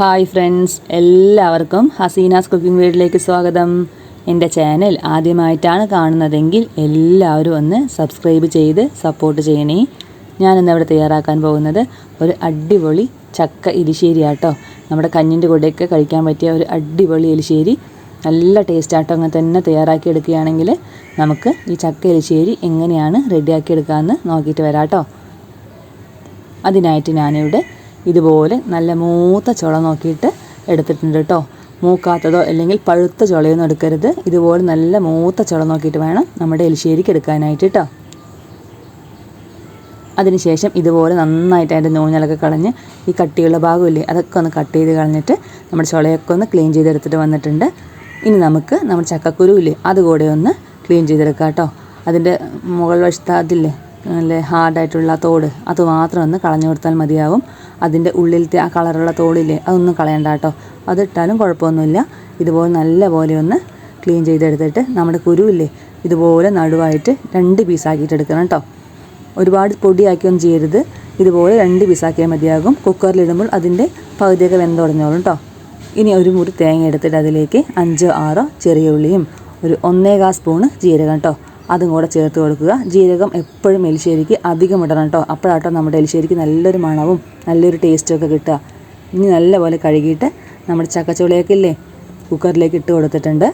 Hi friends എല്ലാവർക്കും Hasina's cooking വീഡിയോയിലേക്ക് സ്വാഗതം. എന്റെ ചാനൽ ആദ്യമായിട്ടാണ് കാണുന്നതെങ്കിൽ എല്ലാവരും ഒന്ന് സബ്സ്ക്രൈബ് ചെയ്ത് സപ്പോർട്ട് ചെയ്യണേ. ഞാനിന്ന് ഇവിടെ തയ്യാറാക്കാൻ പോകുന്നത് ഒരു അടിപൊളി ചക്ക എലിശ്ശേരി ആട്ടോ നമ്മുടെ കഞ്ഞിന്റെ കൂടെയൊക്കെ കഴിക്കാൻ പറ്റിയ ഒരു അടിപൊളി എലിശ്ശേരി. നല്ല ടേസ്റ്റ് ആട്ടോ. അങ്ങനെ തന്നെ തയ്യാറാക്കി എടുക്കുകയാണെങ്കിൽ നമുക്ക് ഈ ചക്ക എലിശ്ശേരി എങ്ങനെയാണ് റെഡിയാക്കി എടുക്കാമെന്ന് നോക്കിയിട്ട് വരാം കേട്ടോ അതിനായിട്ട് ഞാനിവിടെ ഇതുപോലെ നല്ല മൂത്ത ചുള നോക്കിയിട്ട് എടുത്തിട്ടുണ്ട് കേട്ടോ. മൂക്കാത്തതോ അല്ലെങ്കിൽ പഴുത്ത ചുളയൊന്നും എടുക്കരുത്. ഇതുപോലെ നല്ല മൂത്ത ചുള നോക്കിയിട്ട് വേണം നമ്മുടെ എലിശ്ശേരിക്ക് എടുക്കാനായിട്ട് കേട്ടോ. അതിനുശേഷം ഇതുപോലെ നന്നായിട്ട് അതിന്റെ നൂഞ്ഞലൊക്കെ കളഞ്ഞ് ഈ കട്ടിയുള്ള ഭാഗമില്ലേ അതൊക്കെ ഒന്ന് കട്ട് ചെയ്ത് കളഞ്ഞിട്ട് നമ്മുടെ ചുളയൊക്കെ ഒന്ന് ക്ലീൻ ചെയ്തെടുത്തിട്ട് വന്നിട്ടുണ്ട്. ഇനി നമുക്ക് നമ്മുടെ ചക്കക്കുരു ഇല്ലേ അതുകൂടെ ഒന്ന് ക്ലീൻ ചെയ്തെടുക്കാം കേട്ടോ. അതിന്റെ മുകൾ വശത്ത് അതില്ലേ നല്ല ഹാർഡായിട്ടുള്ള തോട് അത് മാത്രം ഒന്ന് കളഞ്ഞു കൊടുത്താൽ മതിയാവും. അതിന്റെ ഉള്ളിലത്തെ ആ കളറുള്ള തോളില്ലേ അതൊന്നും കളയണ്ട കേട്ടോ അതിട്ടാലും കുഴപ്പമൊന്നുമില്ല. ഇതുപോലെ നല്ല പോലെ ഒന്ന് ക്ലീൻ ചെയ്തെടുത്തിട്ട് നമ്മുടെ കുരുവില്ലേ ഇതുപോലെ നടുവായിട്ട് രണ്ട് പീസാക്കിയിട്ട് എടുക്കണം കേട്ടോ ഒരുപാട് പൊടിയാക്കിയൊന്നും ചെയ്യരുത്. ഇതുപോലെ രണ്ട് പീസാക്കിയാൽ മതിയാകും. കുക്കറിലിടുമ്പോൾ അതിന്റെ പകുതിയൊക്കെ വെന്ത് തുടങ്ങിയോളും കേട്ടോ ഇനി ഒരു മുറി തേങ്ങ എടുത്തിട്ട് അതിലേക്ക് അഞ്ചോ ആറോ ചെറിയ ഉള്ളിയും ഒരു ഒന്നേകാൽ സ്പൂണ് ജീരകം കേട്ടോ അതും കൂടെ ചേർത്ത് കൊടുക്കുക. ജീരകം എപ്പോഴും എലിശ്ശേരിക്ക് അധികം ഇടണം കേട്ടോ. അപ്പോഴാട്ടോ നമ്മുടെ എലിശ്ശേരിക്ക് നല്ലൊരു മണവും നല്ലൊരു ടേസ്റ്റും ഒക്കെ കിട്ടുക. ഇനി നല്ലപോലെ കഴുകിയിട്ട് നമ്മുടെ ചക്കച്ചുളയൊക്കെ കുക്കറിലേക്ക് ഇട്ട് കൊടുത്തിട്ടുണ്ട്.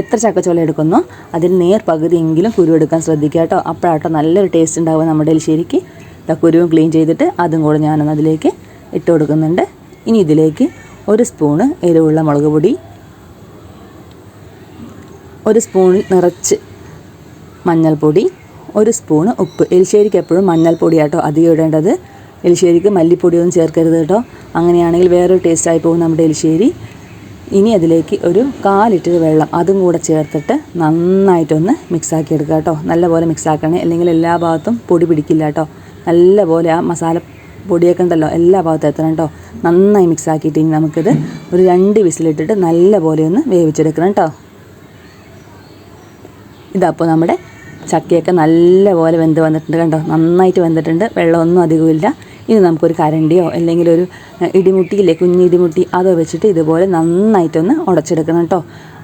എത്ര ചക്കച്ചോള എടുക്കുന്നോ? അതിൽ നേർ പകുതിയെങ്കിലും കുരു എടുക്കാൻ ശ്രദ്ധിക്കുക കേട്ടോ. അപ്പോഴാട്ടോ നല്ലൊരു ടേസ്റ്റ് ഉണ്ടാവുക നമ്മുടെ എലിശ്ശേരിക്ക്. കുരുവും ക്ലീൻ ചെയ്തിട്ട് അതും കൂടെ ഞാനൊന്ന് അതിലേക്ക് ഇട്ട് കൊടുക്കുന്നുണ്ട്. ഇനി ഇതിലേക്ക് ഒരു സ്പൂണ് എരിവുള്ള മുളക് പൊടി ഒരു സ്പൂണിൽ നിറച്ച് മഞ്ഞൾപ്പൊടി ഒരു സ്പൂണ് ഉപ്പ്. എലിശ്ശേരിക്ക് എപ്പോഴും മഞ്ഞൾപ്പൊടി ആട്ടോ അധികം ഇടേണ്ടത്. എലിശ്ശേരിക്ക് മല്ലിപ്പൊടിയൊന്നും ചേർക്കരുത് കേട്ടോ. അങ്ങനെയാണെങ്കിൽ വേറൊരു ടേസ്റ്റായി പോകും നമ്മുടെ എലിശ്ശേരി. ഇനി അതിലേക്ക് ഒരു കാൽ ലിറ്റർ വെള്ളം അതും കൂടെ ചേർത്തിട്ട് നന്നായിട്ടൊന്ന് മിക്സാക്കി എടുക്കുക കേട്ടോ. നല്ലപോലെ മിക്സാക്കണേ അല്ലെങ്കിൽ എല്ലാ ഭാഗത്തും പൊടി പിടിക്കില്ല കേട്ടോ. നല്ലപോലെ ആ മസാല പൊടിയൊക്കെ ഉണ്ടല്ലോ എല്ലാ ഭാഗത്തും എത്തണം കേട്ടോ. നന്നായി മിക്സാക്കിയിട്ട് ഇനി നമുക്കിത് ഒരു രണ്ട് വിസിലിട്ടിട്ട് നല്ലപോലെ ഒന്ന് വേവിച്ചെടുക്കണം കേട്ടോ. ഇതപ്പോൾ നമ്മുടെ ചക്കയൊക്കെ നല്ലപോലെ വെന്ത് വന്നിട്ടുണ്ട് കണ്ടോ? നന്നായിട്ട് വെന്തിട്ടുണ്ട്. വെള്ളമൊന്നും അധികമില്ല ഇനി നമുക്കൊരു കരണ്ടിയോ അല്ലെങ്കിൽ ഒരു ഇടിമുട്ടിയില്ലേ? കുഞ്ഞ് ഇടിമുട്ടി അതോ വെച്ചിട്ട് ഇതുപോലെ നന്നായിട്ടൊന്ന് ഉടച്ചെടുക്കണം കേട്ടോ.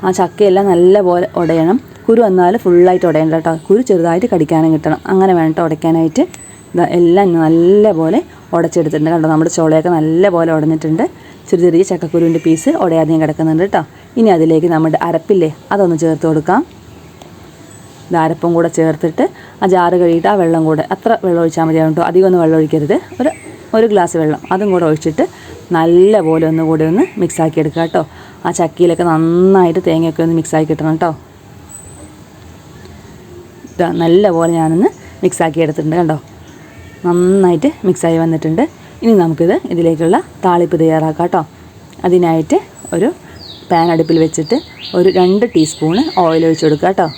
ആ ചക്കയെല്ലാം നല്ലപോലെ ഉടയണം. കുരു വന്നാൽ ഫുള്ളായിട്ട് ഉടയണ്ട കേട്ടോ. കുരു ചെറുതായിട്ട് കടിക്കാനും കിട്ടണം. അങ്ങനെ വേണം കേട്ടോ ഉടയ്ക്കാനായിട്ട്. എല്ലാം നല്ലപോലെ ഉടച്ചെടുത്തിട്ടുണ്ട് കണ്ടോ? നമ്മുടെ ചോളയൊക്കെ നല്ലപോലെ ഉടഞ്ഞിട്ടുണ്ട്. ചെറിയ ചെറിയ ചക്കക്കുരുവിന്റെ പീസ് ഉടയാതെയും കിടക്കുന്നുണ്ട് കേട്ടോ. ഇനി അതിലേക്ക് നമ്മുടെ അരപ്പില്ലേ അതൊന്ന് ചേർത്ത് കൊടുക്കാം. ഇത് അരപ്പും കൂടെ ചേർത്തിട്ട് ആ ജാറ് കഴുകിയിട്ട് ആ വെള്ളം കൂടെ അത്ര വെള്ളം ഒഴിച്ചാൽ മതിയാവും കേട്ടോ അധികം ഒന്നും വെള്ളം ഒഴിക്കരുത്. ഒരു ഒരു ഗ്ലാസ് വെള്ളം അതും കൂടെ ഒഴിച്ചിട്ട് നല്ലപോലെ ഒന്ന് കൂടെ ഒന്ന് മിക്സാക്കി എടുക്കുക കേട്ടോ. ആ ചക്കിയിലൊക്കെ നന്നായിട്ട് തേങ്ങയൊക്കെ ഒന്ന് മിക്സാക്കി കിട്ടണം കേട്ടോ. ഇതാ നല്ല പോലെ ഞാനൊന്ന് മിക്സാക്കി എടുത്തിട്ടുണ്ട് കണ്ടോ. നന്നായിട്ട് മിക്സായി വന്നിട്ടുണ്ട്. ഇനി നമുക്കിത് ഇതിലേക്കുള്ള താളിപ്പ് തയ്യാറാക്കാം കേട്ടോ. അതിനായിട്ട് ഒരു പാൻ അടുപ്പിൽ വെച്ചിട്ട് ഒരു രണ്ട് ടീസ്പൂണ് ഓയിൽ ഒഴിച്ച് കൊടുക്കുക കേട്ടോ.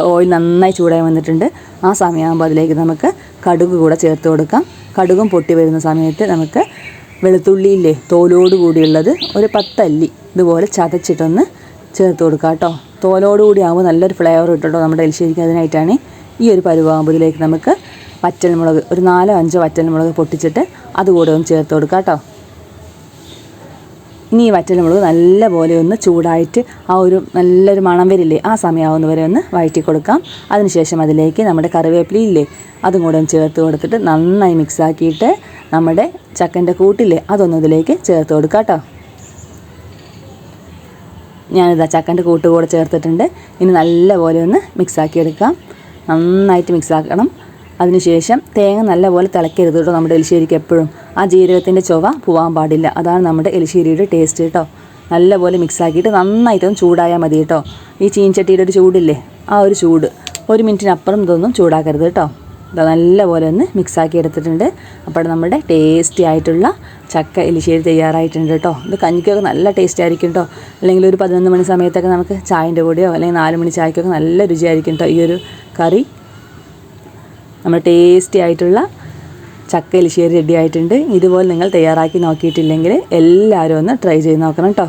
ഓയിൽ നന്നായി ചൂടായി വന്നിട്ടുണ്ട്. ആ സമയമാകുമ്പോൾ അതിലേക്ക് നമുക്ക് കടുക് കൂടെ ചേർത്ത് കൊടുക്കാം. കടുകും പൊട്ടി വരുന്ന സമയത്ത് നമുക്ക് വെളുത്തുള്ളിയില്ലേ തോലോട് കൂടിയുള്ളത് ഒരു പത്തല്ലി ഇതുപോലെ ചതച്ചിട്ടൊന്ന് ചേർത്ത് കൊടുക്കാം കേട്ടോ. തോലോട് കൂടി ആകുമ്പോൾ നല്ലൊരു ഫ്ലേവർ കിട്ടും നമ്മുടെ എലിശ്ശേരിക്ക് അതിനായിട്ടാണ് ഈ ഒരു പരുവാകുമ്പോൾ ഇതിലേക്ക് നമുക്ക് വറ്റൽമുളക് ഒരു നാലോ അഞ്ചോ വറ്റൽമുളക് പൊട്ടിച്ചിട്ട് അതുകൂടെ ഒന്ന് ചേർത്ത് കൊടുക്കാം കേട്ടോ. ഇനി ഈ വറ്റൽമുളക് നല്ലപോലെ ഒന്ന് ചൂടായിട്ട് ആ ഒരു നല്ലൊരു മണം വരില്ലേ ആ സമയമാവുന്ന വരെ ഒന്ന് വഴറ്റി കൊടുക്കാം അതിനുശേഷം അതിലേക്ക് നമ്മുടെ കറിവേപ്പിലയില്ലേ അതും കൂടെ ഒന്ന് ചേർത്ത് കൊടുത്തിട്ട് നന്നായി മിക്സാക്കിയിട്ട് നമ്മുടെ ചക്കന്റെ കൂട്ടില്ലേ അതൊന്നും ഇതിലേക്ക് ചേർത്ത് കൊടുക്കാം കേട്ടോ. ഞാനിതാ ചക്കന്റെ കൂട്ട് കൂടെ ചേർത്തിട്ടുണ്ട്. ഇനി നല്ലപോലെ ഒന്ന് മിക്സാക്കിയെടുക്കാം നന്നായിട്ട് മിക്സ് ആക്കണം. അതിനുശേഷം തേങ്ങ നല്ലപോലെ തിളക്കരുത് കേട്ടോ നമ്മുടെ എലിശ്ശേരിക്ക് എപ്പോഴും. ആ ജീരകത്തിന്റെ ചൊവ പോവാൻ പാടില്ല. അതാണ് നമ്മുടെ എലിശ്ശേരിയുടെ ടേസ്റ്റ് കേട്ടോ. നല്ലപോലെ മിക്സാക്കിയിട്ട് നന്നായിട്ടൊന്ന് ചൂടായാൽ മതി കേട്ടോ. ഈ ചീൻചട്ടിയുടെ ഒരു ചൂടില്ലേ? ആ ഒരു ചൂട്. ഒരു മിനിറ്റിനപ്പുറം ഇതൊന്നും ചൂടാക്കരുത് കേട്ടോ. ഇതാ നല്ലപോലെ ഒന്ന് മിക്സാക്കി എടുത്തിട്ടുണ്ട്. അപ്പോൾ നമ്മുടെ ടേസ്റ്റി ആയിട്ടുള്ള ചക്ക എലിശ്ശേരി തയ്യാറായിട്ടുണ്ട് കേട്ടോ. ഇത് കഞ്ഞിക്കൊക്കെ നല്ല ടേസ്റ്റ് ആയിരിക്കും കേട്ടോ. അല്ലെങ്കിൽ ഒരു പതിനൊന്ന് മണി സമയത്തൊക്കെ നമുക്ക് ചായന്റെ കൂടെയോ അല്ലെങ്കിൽ നാല് മണി ചായക്കൊക്കെ നല്ല രുചിയായിരിക്കും കേട്ടോ ഈ ഒരു കറി. നമ്മൾ ടേസ്റ്റി ആയിട്ടുള്ള ചക്ക എലിശ്ശേരി റെഡി ആയിട്ടുണ്ട്. ഇതുപോലെ നിങ്ങൾ തയ്യാറാക്കി നോക്കിയിട്ടില്ലെങ്കിൽ എല്ലാവരും ഒന്ന് ട്രൈ ചെയ്ത് നോക്കണം കേട്ടോ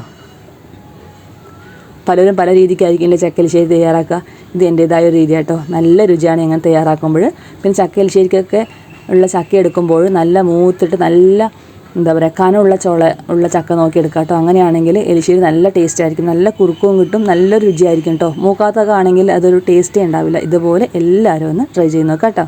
പലരും പല രീതിക്കായിരിക്കില്ലേ ചക്ക എലിശ്ശേരി തയ്യാറാക്കുക. ഇത് എന്റേതായ ഒരു രീതി കേട്ടോ നല്ല രുചിയാണ് ഞങ്ങൾ തയ്യാറാക്കുമ്പോൾ. പിന്നെ ചക്ക എലിശ്ശേരിക്കൊക്കെ ഉള്ള ചക്ക എടുക്കുമ്പോൾ നല്ല മൂത്തിട്ട് നല്ല എന്താ പറയുക കനമുള്ള ചോള ഉള്ള ചക്ക നോക്കി എടുക്കുക കേട്ടോ അങ്ങനെയാണെങ്കിൽ എലിശ്ശേരി നല്ല ടേസ്റ്റ് ആയിരിക്കും. നല്ല കുറുക്കവും കിട്ടും. നല്ല രുചിയായിരിക്കും കേട്ടോ മൂക്കാത്തൊക്കെ ആണെങ്കിൽ അതൊരു ടേസ്റ്റേ ഉണ്ടാവില്ല. ഇതുപോലെ എല്ലാവരും ഒന്ന് ട്രൈ ചെയ്ത് നോക്കാം കേട്ടോ